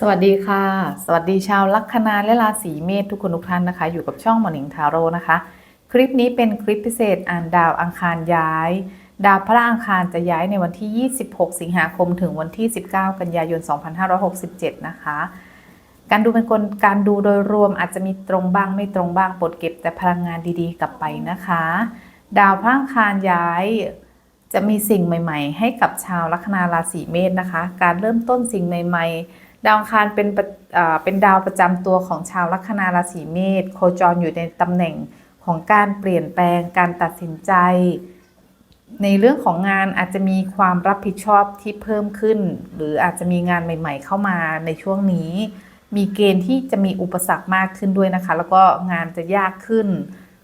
สวัสดีค่ะ สวัสดีชาวลัคนาและราศีเมษทุกคนทุกท่านนะคะ อยู่กับช่องหมอนิงทาโร่นะคะ คลิปนี้เป็นคลิปพิเศษอ่านดาวอังคารย้าย ดาวพระอังคารจะย้ายในวันที่ 26 สิงหาคมถึงวันที่ 19 กันยายน 2567 นะคะ การดูเป็นคนการดูโดยรวมอาจจะมีตรงบ้างไม่ตรงบ้างปรดเก็บแต่พลังงานดีๆ กลับไปนะคะ ดาวพระอังคารย้ายจะมีสิ่งใหม่ ๆ ให้กับชาวลัคนาราศีเมษนะคะ การเริ่มต้นสิ่งใหม่ ๆ ดาวอังคารเป็นเป็นดาวประจำตัวของชาวลัคนาราศีเมษโคจรอยู่ในตำแหน่งของการเปลี่ยนแปลงการตัดสินใจ ในเรื่องของงานอาจจะมีความรับผิดชอบที่เพิ่มขึ้น หรืออาจจะมีงานใหม่ ๆ เข้ามาในช่วงนี้ มีเกณฑ์ที่จะมีอุปสรรคมากขึ้นด้วยนะคะ แล้วก็งานจะยากขึ้น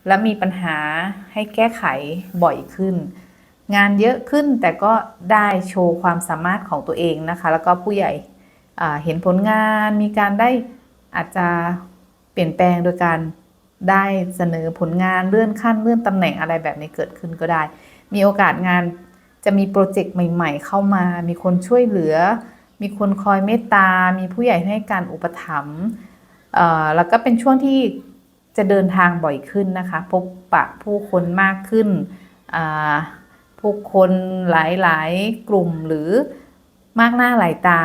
และมีปัญหาให้แก้ไขบ่อยขึ้น งานเยอะขึ้นแต่ก็ได้โชว์ความสามารถของตัวเองนะคะ แล้วก็ผู้ใหญ่ เห็นผลงานมีการได้อาจจะเปลี่ยนแปลงโดยการได้เสนอผลงานเลื่อนขั้นเลื่อนตำแหน่งอะไรแบบนี้เกิดขึ้นก็ได้ มีโอกาสงานจะมีโปรเจกต์ใหม่ ๆ เข้ามา มีคนช่วยเหลือ มีคนคอยเมตตา มีผู้ใหญ่ให้การอุปถัมภ์เอ่อแล้วก็เป็นช่วงที่จะเดินทางบ่อยขึ้นนะคะ พบปะผู้คนมากขึ้น ผู้คนหลายๆ กลุ่มหรือมากหน้าหลายตา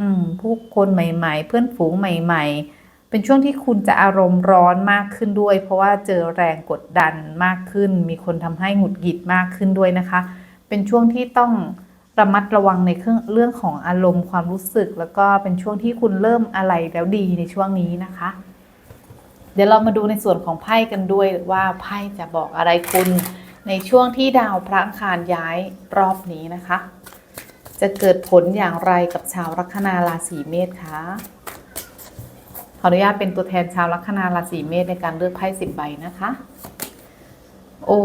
อืมผู้คนใหม่ๆ เพื่อนฝูงใหม่ ๆ เป็นช่วงที่คุณจะอารมณ์ร้อนมากขึ้นด้วย เพราะว่าเจอแรงกดดันมากขึ้น มีคนทำให้หงุดหงิดมากขึ้นด้วยนะคะ เป็นช่วงที่ต้องระมัดระวังในเครื่องเรื่องของอารมณ์ความรู้สึก แล้วก็เป็นช่วงที่คุณเริ่มอะไรแล้วดีในช่วงนี้นะคะ เดี๋ยวเรามาดูในส่วนของไพ่กันด้วยว่าไพ่จะบอกอะไรคุณในช่วงที่ดาวพระอังคารย้ายรอบนี้นะคะ จะเกิดผลอย่างไรกับชาวลัคนาราศีเมษคะขออนุญาตเป็นตัวแทนชาวลัคนาราศีเมษในการเลือกไพ่สิบใบนะคะ โอ้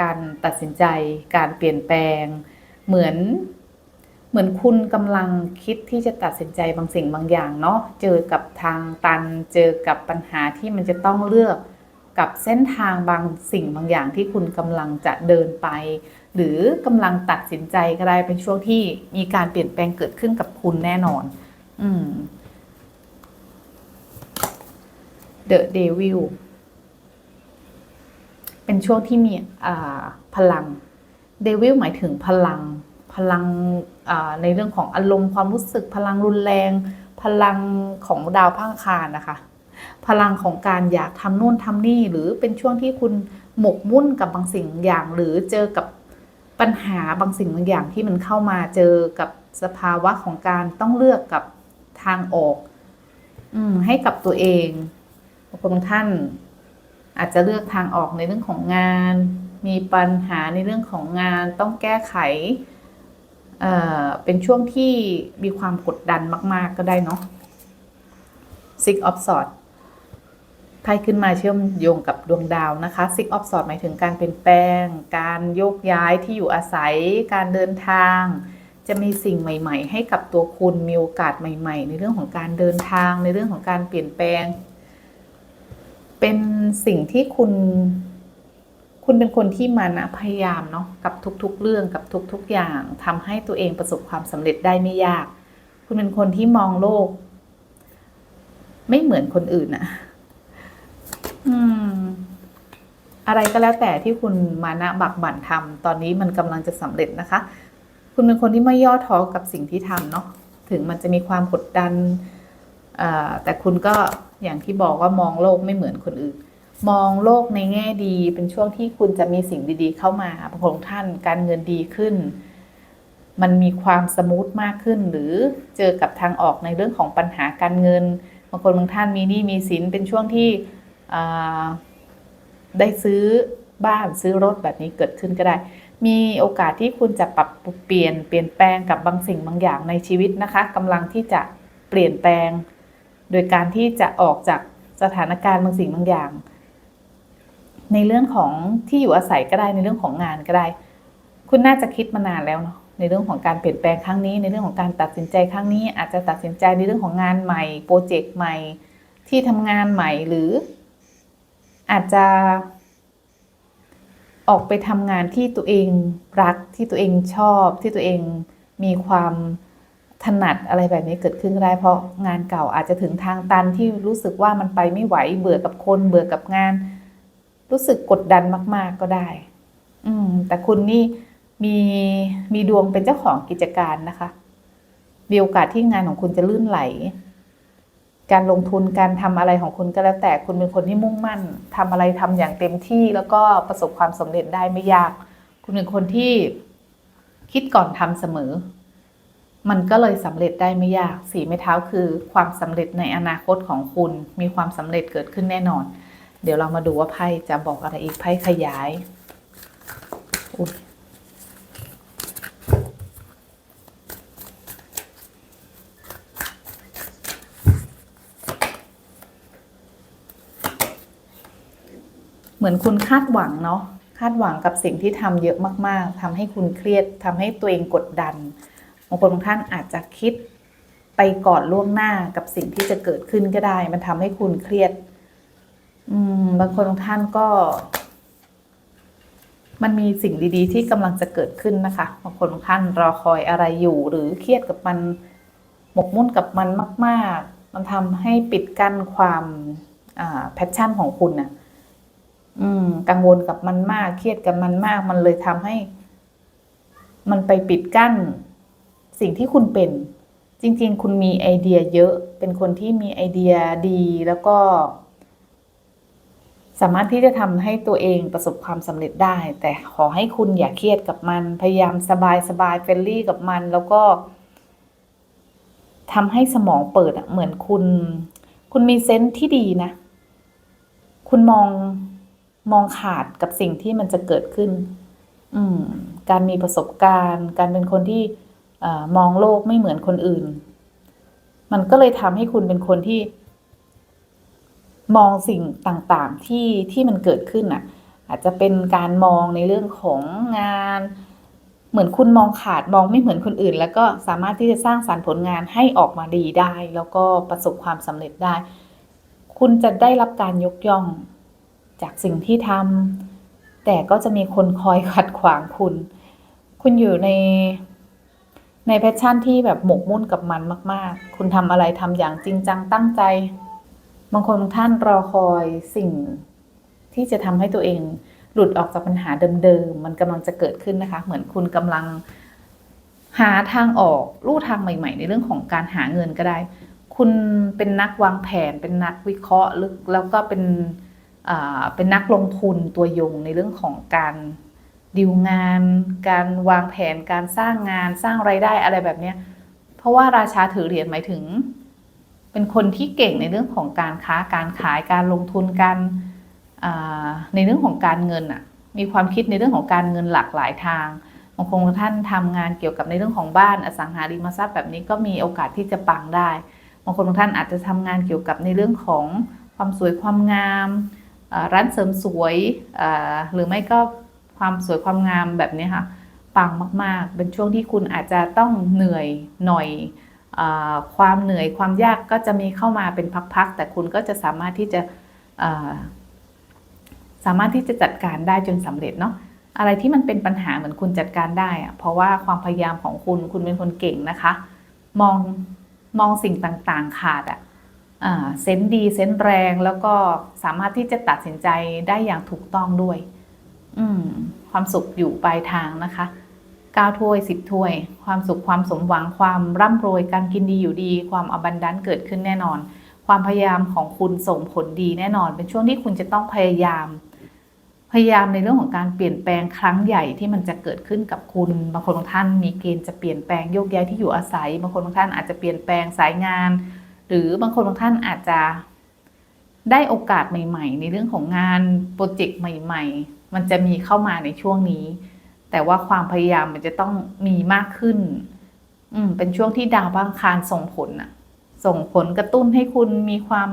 การตัดสินใจ การเปลี่ยนแปลง เหมือน เหมือนคุณกำลังคิดที่จะตัดสินใจบางสิ่งบางอย่างเนาะเจอกับทางตัน เจอกับปัญหาที่มันจะต้องเลือกกับเส้นทางบางสิ่งบางอย่างที่คุณกำลังจะเดินไป หรือกำลังตัดสินใจก็ได้เป็นช่วงที่มีการเปลี่ยนแปลงเกิดขึ้นกับคุณแน่นอน อืม The Devil เป็นช่วงที่มีพลังเดวิลหมายถึงพลัง พลังในเรื่องของอารมณ์ความรู้สึกพลังรุนแรง พลังของดาวพังคารนะคะ พลังของการอยากทำนู่นทำนี่ หรือเป็นช่วงที่คุณหมกมุ่นกับบางสิ่งบางอย่าง หรือเจอกับ ปัญหาบางสิ่งบางอย่างที่มันเข้ามาเจอกับสภาวะของการต้องเลือกกับทางออก อืม ให้กับตัวเองบางคนท่าน อาจจะเลือกทางออกในเรื่องของงาน มีปัญหาในเรื่องของงานต้องแก้ไขเอ่อเป็นช่วงที่มีความกดดันมาก ๆ ก็ได้เนาะ Six of Swords ไพ่ขึ้นมาเชื่อมโยงกับดวงดาวนะคะ Six of Swords หมายถึงการเปลี่ยนแปลง การโยกย้ายที่อยู่อาศัย การเดินทาง จะมีสิ่งใหม่ ๆ ให้กับตัวคุณมีโอกาสใหม่ ๆ ในเรื่องของการเดินทาง ในเรื่องของการเปลี่ยนแปลง เป็นสิ่งที่คุณ คุณเป็นคนที่มานะพยายามเนาะกับทุก ๆ เรื่องกับทุก ๆ อย่างทำให้ตัวเองประสบความสำเร็จได้ไม่ยาก คุณเป็นคนที่มองโลก ไม่เหมือนคนอื่นอะ อืม อะไรก็แล้วแต่ที่คุณมานะบักบั่นทำตอนนี้มันกำลังจะสำเร็จนะคะ คุณเป็นคนที่ไม่ย่อท้อกับสิ่งที่ทำเนาะถึงมันจะมีความกดดันแต่คุณก็อย่างที่บอกว่ามองโลกไม่เหมือนคนอื่น มองโลกในแง่ดีเป็นช่วงที่คุณจะมีสิ่งดีๆ เข้ามาบางคนท่านการเงินดีขึ้น มันมีความสมูทมากขึ้น หรือเจอกับทางออกในเรื่องของปัญหาการเงินบางคนบางท่านมีหนี้มีสินเป็นช่วงที่ ได้ซื้อบ้านซื้อรถแบบนี้เกิดขึ้นก็ได้ มีโอกาสที่คุณจะปรับเปลี่ยนเปลี่ยนแปลงกับบางสิ่งบางอย่างในชีวิตนะคะกำลังที่จะเปลี่ยนแปลง โดยการที่จะออกจากสถานการณ์บางสิ่งบางอย่าง ในเรื่องของที่อยู่อาศัยก็ได้ในเรื่องของงานก็ได้ คุณน่าจะคิดมานานแล้วเนาะในเรื่องของการเปลี่ยนแปลงครั้งนี้ ในเรื่องของการตัดสินใจครั้งนี้ อาจจะตัดสินใจในเรื่องของงานใหม่โปรเจกต์ใหม่ที่ทำงานใหม่หรือ อาจจะ ออกไปทำงานที่ตัวเองรักที่ตัวเองชอบ ที่ตัวเองมีความถนัดอะไรแบบนี้เกิดขึ้นก็ได้เพราะงานเก่าอาจจะถึงทางตันที่รู้สึกว่ามันไปไม่ไหวเบื่อกับคนเบื่อกับงาน รู้สึกกดดันมาก ๆก็ได้ อืม แต่คุณนี่มีมีดวงเป็นเจ้าของกิจการนะคะมีโอกาสที่งานของคุณจะลื่นไหล การลงทุนการทำอะไรของคุณก็แล้วแต่คุณเป็นคนที่มุ่งมั่นทำอะไรทำอย่างเต็มที่แล้วก็ประสบความสำเร็จได้ไม่ยาก คุณเป็นคนที่คิดก่อนทำเสมอ มันก็เลยสำเร็จได้ไม่ยาก สีไม้เท้าคือความสำเร็จในอนาคตของคุณ มีความสำเร็จเกิดขึ้นแน่นอน เดี๋ยวเรามาดูว่าไพ่จะบอกอะไรอีกไพ่ขยายอุ๊ย เหมือนคุณคาดหวังเนาะคาดหวังกับสิ่งที่ทำเยอะมาก ๆทำให้คุณเครียดทำให้ตัวเองกดดันบางคนบางท่านอาจจะคิดไปก่อนล่วงหน้ากับสิ่งที่จะเกิดขึ้นก็ได้ มันทำให้คุณเครียด อืมบางคนบางท่านก็ มันมีสิ่งดีๆ ที่กำลังจะเกิดขึ้นนะคะบางคนบางท่านรอคอยอะไรอยู่ หรือเครียดกับมันหมกมุ่นกับมันมาก ๆ มันทำให้ปิดกั้นความแพชชั่นของคุณน่ะ อืม กังวลกับมันมาก เครียดกับมันมาก มันเลยทำให้ มันไปปิดกั้น สิ่งที่คุณเป็น จริง ๆ คุณมีไอเดียเยอะ เป็นคนที่มีไอเดียดีแล้วก็ สามารถที่จะทำให้ตัวเองประสบความสำเร็จได้ แต่ขอให้คุณอย่าเครียดกับมัน พยายามสบายสบายเฟรนลี่กับมัน แล้วก็ทำให้สมองเปิดอะเหมือนคุณ คุณมีเซนส์ที่ดีนะ คุณมอง มองขาดกับสิ่งที่มันจะเกิดขึ้น อืม การมีประสบการณ์ การเป็นคนที่เอ่อมองโลกไม่เหมือนคนอื่น มันก็เลยทำให้คุณเป็นคนที่ มองสิ่งต่างๆที่ที่มันเกิดขึ้นอะ อาจจะเป็นการมองในเรื่องของงาน เหมือนคุณมองขาดมองไม่เหมือนคนอื่น แล้วก็สามารถที่จะสร้างสารรค์ผลงานให้ออกมาดีได้ แล้วก็ประสบความสำเร็จได้ คุณจะได้รับการยกย่อง จากสิ่งที่ทำแต่ก็จะมีคนคอยขัดขวางคุณ คุณอยู่ในในแพชชั่นที่แบบหมกมุ่นกับมันมาก ๆ คุณทำอะไรทำอย่างจริงจังตั้งใจ บางคนท่านรอคอยสิ่งที่จะทำให้ตัวเองหลุดออกจากปัญหาเดิมๆ มันกำลังจะเกิดขึ้นนะคะ เหมือนคุณกำลังหาทางออกลู่ทางใหม่ ๆ ในเรื่องของการหาเงินก็ได้ คุณเป็นนักวางแผน เป็นนักวิเคราะห์ลึกแล้วก็เป็น เป็นนักลงทุนตัวยงในเรื่องของการดีลงาน การวางแผนการสร้างงานสร้างไรายได้อะไรแบบนี้เพราะว่าราชาถือเหรียญหมายถึง เป็นคนที่เก่งในเรื่องของการค้าการขายการลงทุนการในเรื่องของการเงินอะมีความคิดในเรื่องของการเงินหลากหลายทางบางคนท่านทำงานเกี่ยวกับในเรื่องของบ้านอสังหาริมทรัพย์แบบนี้ก็มีโอกาสที่จะปังได้บางคนท่านอาจจะทำงานเกี่ยวกับในเรื่องของความสวยความงาม ร้านเสริมสวยหรือไม่ก็ความสวยความงามแบบนี้ค่ะปังมากๆ เป็นช่วงที่คุณอาจจะต้องเหนื่อยหน่อยอความเหนื่อยความยากก็จะมีเข้ามาเป็นพักๆ แต่คุณก็จะสามารถที่จะาสามารถที่จะจัดการได้จนสำเร็จเนาะอะไรที่มันเป็นปัญหาเหมือนคุณจัดการได้อะเพราะว่าความพยายามของคุณคุณเป็นคนเก่งนะคะ มองมองสิ่งต่างๆ ขาดอะอะ เซนดีเซนแรงแล้วก็สามารถที่จะตัดสินใจได้อย่างถูกต้องด้วย อืความสุขอยู่ปลายทางนะคะเก้าถ้วยสิบถ้วย ความสุขความสมหวังความร่ำรวยการกินดีอยู่ดี ความอบันดันเกิดขึ้นแน่นอน ความพยายามของคุณส่งผลดีแน่นอน เป็นช่วงที่คุณจะต้องพยายาม พยายามในเรื่องของการเปลี่ยนแปลงครั้งใหญ่ที่มันจะเกิดขึ้นกับคุณ บางคนบางท่านมีเกณฑ์จะเปลี่ยนแปลงโยกย้ายที่อยู่อาศัย บางคนบางท่านอาจจะเปลี่ยนแปลงสายงาน หรือบางคนบางท่านอาจจะได้โอกาสใหม่ ๆ ในเรื่องของงานโปรเจกต์ใหม่ ๆ มันจะมีเข้ามาในช่วงนี้ แต่ว่าความพยายามมันจะต้องมีมากขึ้น อืม เป็นช่วงที่ดาวบางคารส่งผลอะส่งผลกระตุ้นให้คุณมีความ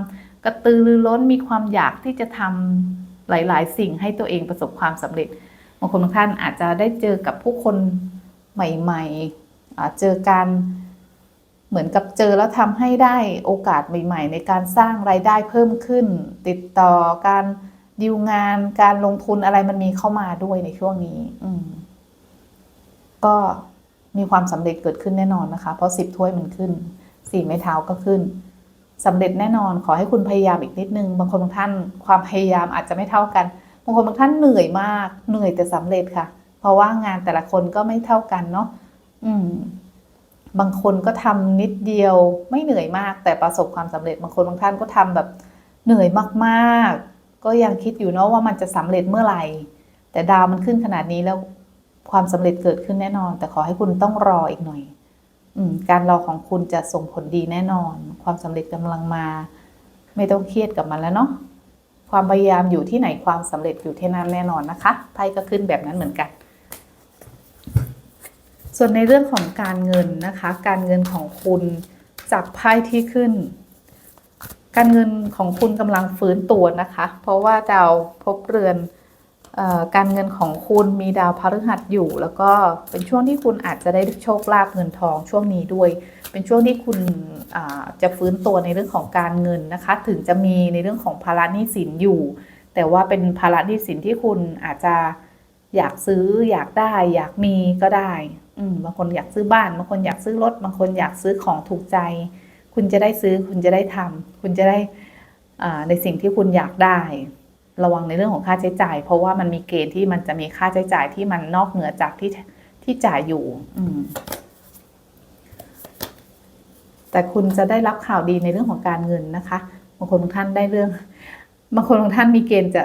กระตือรือร้นมีความอยากที่จะทำหลาย ๆ สิ่งให้ตัวเองประสบความสำเร็จบางคนบางท่านอาจจะได้เจอกับผู้คนใหม่ๆอ่าเจอการ เหมือนกับเจอแล้วทำให้ได้โอกาสใหม่ ๆ ในการสร้างรายได้เพิ่มขึ้น ติดต่อการดีลงานการลงทุนอะไรมันมีเข้ามาด้วยในช่วงนี้ อืม ก็มีความสำเร็จเกิดขึ้นแน่นอนนะคะ เพราะสิบถ้วยมันขึ้นสี่ไม้เท้าก็ขึ้นสำเร็จแน่นอนขอให้คุณพยายามอีกนิดนึง บางคนบางท่านความพยายามอาจจะไม่เท่ากันบางคนบางท่านเหนื่อยมาก เหนื่อยแต่สำเร็จค่ะ เพราะว่างานแต่ละคนก็ไม่เท่ากันเนาะอืม บางคนก็ทำนิดเดียวไม่เหนื่อยมาก แต่ประสบความสำเร็จบางคนบางท่านก็ทำแบบเหนื่อยมากๆ ก็ยังคิดอยู่เนาะว่ามันจะสำเร็จเมื่อไหร่ แต่ดาวมันขึ้นขนาดนี้แล้วความสำเร็จเกิดขึ้นแน่นอน แต่ขอให้คุณต้องรออีกหน่อยอการรอของคุณจะส่งผลดีแน่นอน ความสำเร็จกำลังมา ไม่ต้องเครียดกับมันแล้วเนาะความพยายามอยู่ที่ไหนความสำเร็จอยู่ที่นั่นแน่นอนนะคะไพ่ก็ขึ้นแบบนั้นเหมือนกัน ส่วนในเรื่องของการเงินนะคะ การเงินของคุณจากไพ่ที่ขึ้น การเงินของคุณกำลังฟื้นตัวนะคะ เพราะว่าดาวพบเรือนออการเงินของคุณมีดาวพฤหัสอยู่ แล้วก็เป็นช่วงที่คุณอาจจะได้โชคลาภเงินทองช่วงนี้ด้วย เป็นช่วงที่คุณจะฟื้นตัวในเรื่องของการเงินนะคะ ถึงจะมีในเรื่องของภาระหนี้สินอยู่ แต่ว่าเป็นภาระหนี้สินที่คุณอาจจะอยากซื้ออยากได้อยากมีก็ได้ บางคนอยากซื้อบ้าน บางคนอยากซื้อรถ บางคนอยากซื้อของถูกใจ คุณจะได้ซื้อ คุณจะได้ทำคุณจะได้ในสิ่งที่คุณอยากได้ ระวังในเรื่องของค่าใช้จ่าย เพราะว่ามันมีเกณฑ์ที่มันจะมีค่าใช้จ่ายที่มันนอกเหนือจากที่ที่จ่ายอยู่ อืแต่คุณจะได้รับข่าวดีในเรื่องของการเงินนะคะ บางคนบางท่านได้เรื่อง บางคนบางท่านมีเกณฑ์จะ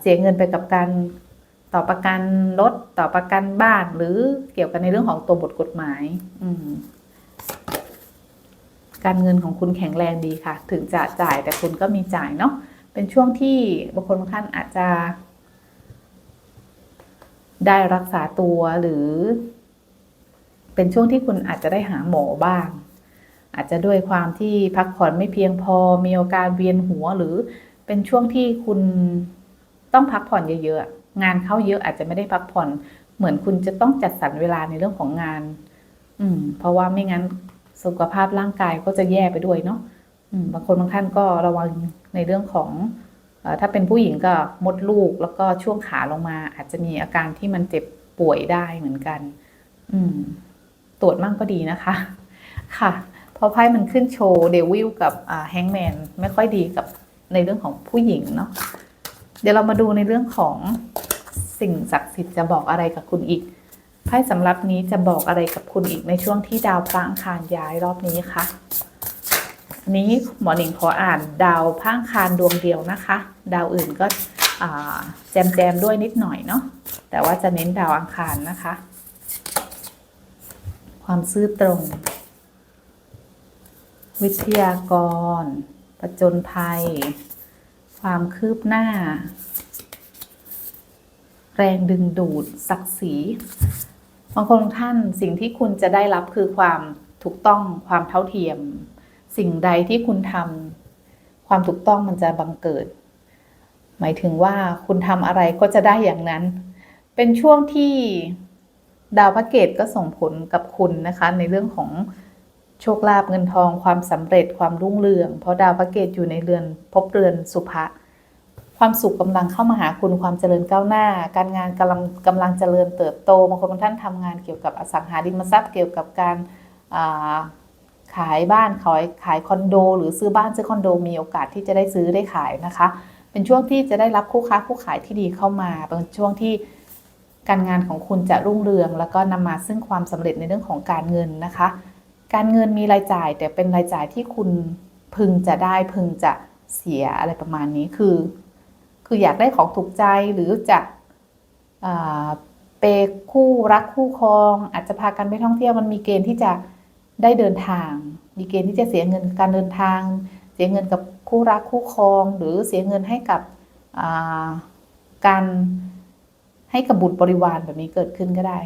เสียเงินไปกับการ ต่อประกันรถต่อประกันบ้านหรือเกี่ยวกับในเรื่องของตัวบทกฎหมาย อืมการเงินของคุณแข็งแรงดีค่ะ ถึงจะจ่ายแต่คุณก็มีจ่ายเนาะเป็นช่วงที่บางคนบางท่านอาจจะ ได้รักษาตัวหรือ เป็นช่วงที่คุณอาจจะได้หาหมอบ้าง อาจจะด้วยความที่พักผ่อนไม่เพียงพอมีอาการเวียนหัวหรือเป็นช่วงที่คุณต้องพักผ่อนเยอะ งานเข้าเยอะอาจจะไม่ได้พักผ่อน เหมือนคุณจะต้องจัดสรรเวลาในเรื่องของงาน อืม เพราะว่าไม่งั้นสุขภาพร่างกายก็จะแย่ไปด้วยเนาะบางคนบางท่านก็ระวังในเรื่องของอถ้าเป็นผู้หญิงก็มดลูกแล้วก็ช่วงขาลงมา อาจจะมีอาการที่มันเจ็บป่วยได้เหมือนกัน อืม ตรวจมั่งก็ดีนะคะ ค่ะ เพราะไพ่มันขึ้นโชว์เดวิลกับแฮงแมนไม่ค่อยดีกับในเรื่องของผู้หญิงเนาะเดี๋ยวเรามาดูในเรื่องของ สิ่งศักดิ์สิทธิ์จะบอกอะไรกับคุณอีกไพ่สำหรับนี้จะบอกอะไรกับคุณอีกในช่วงที่ดาวพระอังคารย้ายรอบนี้คะนี้หมอหนิงขออ่านดาวพระอังคารดวงเดียวนะคะ ดาวอื่นก็แจมแจมด้วยนิดหน่อยเนาะแต่ว่าจะเน้นดาวอังคารนะคะ ความซื่อตรง วิทยากร ประจนภัย ความคืบหน้า แรงดึงดูดศักดิ์ศรีบางคนบางท่านสิ่งที่คุณจะได้รับคือความถูกต้องความเท่าเทียม สิ่งใดที่คุณทำความถูกต้องมันจะบังเกิด หมายถึงว่าคุณทำอะไรก็จะได้อย่างนั้น เป็นช่วงที่ดาวพระเกตก็ส่งผลกับคุณนะคะ ในเรื่องของโชคลาภเงินทองความสำเร็จความรุ่งเรือง เพราะดาวพระเกตอยู่ในเรือนพบเรือนสุภะ ความสุขกำลังเข้ามาหาคุณความเจริญก้าวหน้า การงานกำลังกำลังเจริญเติบโตบางคนบางท่านทำงานเกี่ยวกับอสังหาริมทรัพย์เกี่ยวกับการขายบ้านขายขายคอนโด หรือซื้อบ้านซื้อคอนโดมีโอกาสที่จะได้ซื้อได้ขายนะคะ เป็นช่วงที่จะได้รับคู่ค้าคู่ขายที่ดีเข้ามาเป็นช่วงที่การงานของคุณจะรุ่งเรือง แล้วก็นำมาซึ่งความสำเร็จในเรื่องของการเงินนะคะ การเงินมีรายจ่ายแต่เป็นรายจ่ายที่คุณพึงจะได้พึงจะเสียอะไรประมาณนี้คือ คืออยากได้ของถูกใจหรือจะเปคู่รักคู่ครอง อาจจะพากันไปท่องเที่ยวมันมีเกณฑ์ที่จะได้เดินทาง มีเกณฑ์ที่จะเสียเงินการเดินทาง เสียเงินกับคู่รักคู่ครอง หรือเสียเงินให้กับการให้กับบุตรบริวารแบบนี้เกิดขึ้นก็ได้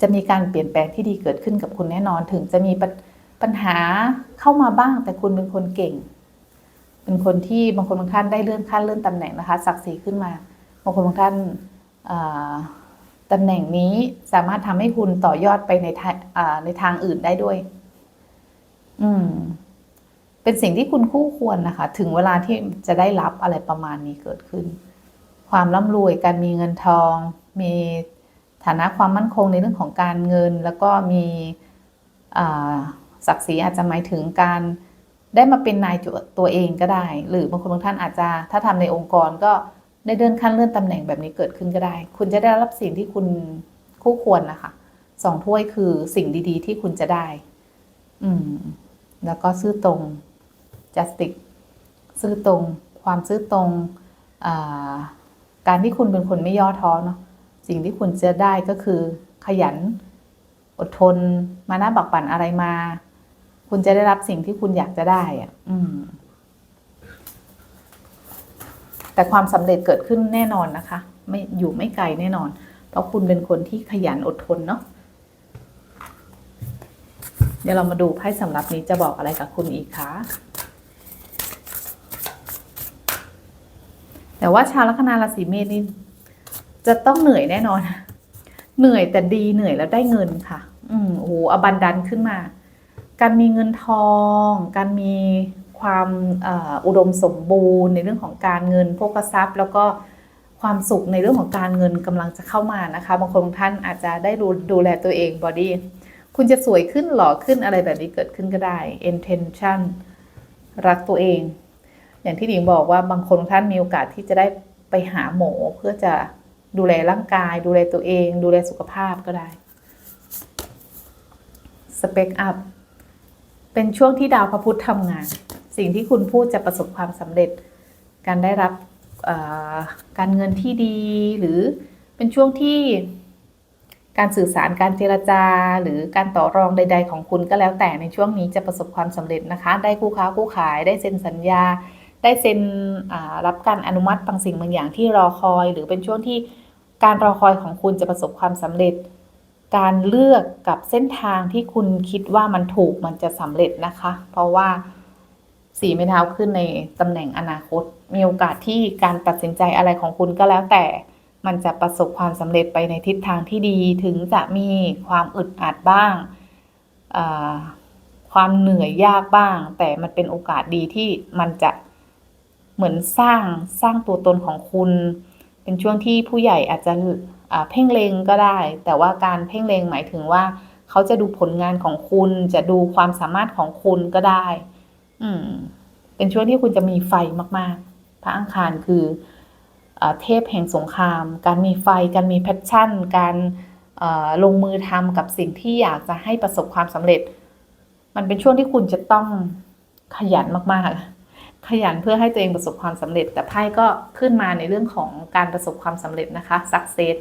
จะมีการเปลี่ยนแปลงที่ดีเกิดขึ้นกับคุณแน่นอน ถึงจะมีปัญหาเข้ามาบ้างแต่คุณเป็นคนเก่ง เป็นคนที่บางคนบางท่านได้เลื่อนขั้นเลื่อนตำแหน่งนะคะศักดิ์ศรีขึ้นมา บางคนบางท่านอ่าตำแหน่งนี้สามารถทำให้คุณต่อยอดไปในทางในทางอื่นได้ด้วย อืม เป็นสิ่งที่คุณคู่ควรนะคะ ถึงเวลาที่จะได้รับอะไรประมาณนี้เกิดขึ้น ความร่ำรวยการมีเงินทอง มีฐานะความมั่นคงในเรื่องของการเงิน แล้วก็มีศักดิ์ศรีอาจจะหมายถึงการ ได้มาเป็นนายตัวเองก็ได้ หรือบางคนบางท่านอาจจะถ้าทำในองค์กรก็ได้เลื่อนขั้นเลื่อนตำแหน่งแบบนี้เกิดขึ้นก็ได้ คุณจะได้รับสิ่งที่คุณคู่ควรนะคะสองถ้วยคือสิ่งดีๆ ที่คุณจะได้ อืม แล้วก็ซื่อตรง justice ซื่อตรง ความซื่อตรงการที่คุณเป็นคนไม่ย่อท้อเนาะสิ่งที่คุณจะได้ก็คือขยัน อดทน มานะบักปั่นอะไรมา คุณจะได้รับสิ่งที่คุณอยากจะได้อะอืม แต่ความสำเร็จเกิดขึ้นแน่นอนนะคะ ไม่อยู่ไม่ไกลแน่นอน เพราะคุณเป็นคนที่ขยันอดทนเนาะเดี๋ยวเรามาดูไพ่สำหรับนี้จะบอกอะไรกับคุณอีกคะแต่ว่าชาวลัคนาราศีเมษนี่จะต้องเหนื่อยแน่นอน เหนื่อยแต่ดีเหนื่อยแล้วได้เงินค่ะ อืมโอ้โหอบันดันขึ้นมา การมีเงินทอง การมีความอุดมสมบูรณ์ในเรื่องของการเงินโภคทรัพย์ แล้วก็ความสุขในเรื่องของการเงินกำลังจะเข้ามานะคะบางคนบางท่านอาจจะได้ดูดูแลตัวเองบอดี้คุณจะสวยขึ้นหล่อขึ้นอะไรแบบนี้เกิดขึ้นก็ได้ intention รักตัวเอง อย่างที่หญิงบอกว่าบางคนท่านมีโอกาสที่จะได้ไปหาหมอเพื่อจะดูแลร่างกาย ดูแลตัวเอง ดูแลสุขภาพก็ได้สเปคอัพ เป็นช่วงที่ดาวพระพุธทำงาน สิ่งที่คุณพูดจะประสบความสำเร็จ การได้รับการเงินที่ดีหรือเป็นช่วงที่การสื่อสารการเจรจา หรือการต่อรองใด ๆ ของคุณก็แล้วแต่ในช่วงนี้จะประสบความสำเร็จนะคะ ได้คู่ค้าคู่ขาย ได้เซ็นสัญญา ได้เซ็นรับการอนุมัติบางสิ่งบางอย่างที่รอคอย หรือเป็นช่วงที่การรอคอยของคุณจะประสบความสำเร็จ การเลือกกับเส้นทางที่คุณคิดว่ามันถูกมันจะสำเร็จนะคะ เพราะว่าสีไม้เท้าขึ้นในตำแหน่งอนาคต มีโอกาสที่การตัดสินใจอะไรของคุณก็แล้วแต่ มันจะประสบความสำเร็จไปในทิศทางที่ดีถึงจะมีความอึดอัดบ้าง ความเหนื่อยยากบ้าง แต่มันเป็นโอกาสดีที่มันจะเหมือนสร้างสร้างตัวตนของคุณ เป็นช่วงที่ผู้ใหญ่อาจจะ เพ่งเลงก็ได้ แต่ว่าการเพ่งเลงหมายถึงว่าเขาจะดูผลงานของคุณ จะดูความสามารถของคุณก็ได้ อืม เป็นช่วงที่คุณจะมีไฟมาก ๆ พระอังคารคืออเทพแห่งสงคราม การมีไฟ การมีแพชชั่น การลงมือทำกับสิ่งที่อยากจะให้ประสบความสำเร็จ มันเป็นช่วงที่คุณจะต้องขยันมาก ๆขยันเพื่อให้ตัวเองประสบความสำเร็จ แต่ไพ่ก็ขึ้นมาในเรื่องของการประสบความสำเร็จนะคะ success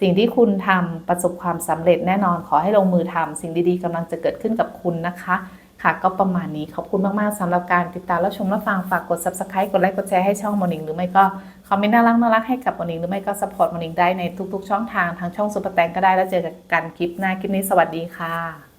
สิ่งที่คุณทำประสบความสำเร็จแน่นอนขอให้ลงมือทำสิ่งดีๆกำลังจะเกิดขึ้นกับคุณนะคะ ค่ะก็ประมาณนี้ขอบคุณมากๆสำหรับการติดตามและชมและฟังฝากกด subscribe กดไลค์กดแชร์ให้ช่องมอนิงหรือไม่ก็คอมเมนต์น่ารักน่ารักให้กับมอนิงหรือไม่ก็ support มอนิงได้ในทุกๆ ช่องทางทางช่องซุปเปอร์แตงก็ได้แล้วเจอกันคลิปหน้าคลิปนี้สวัสดีค่ะ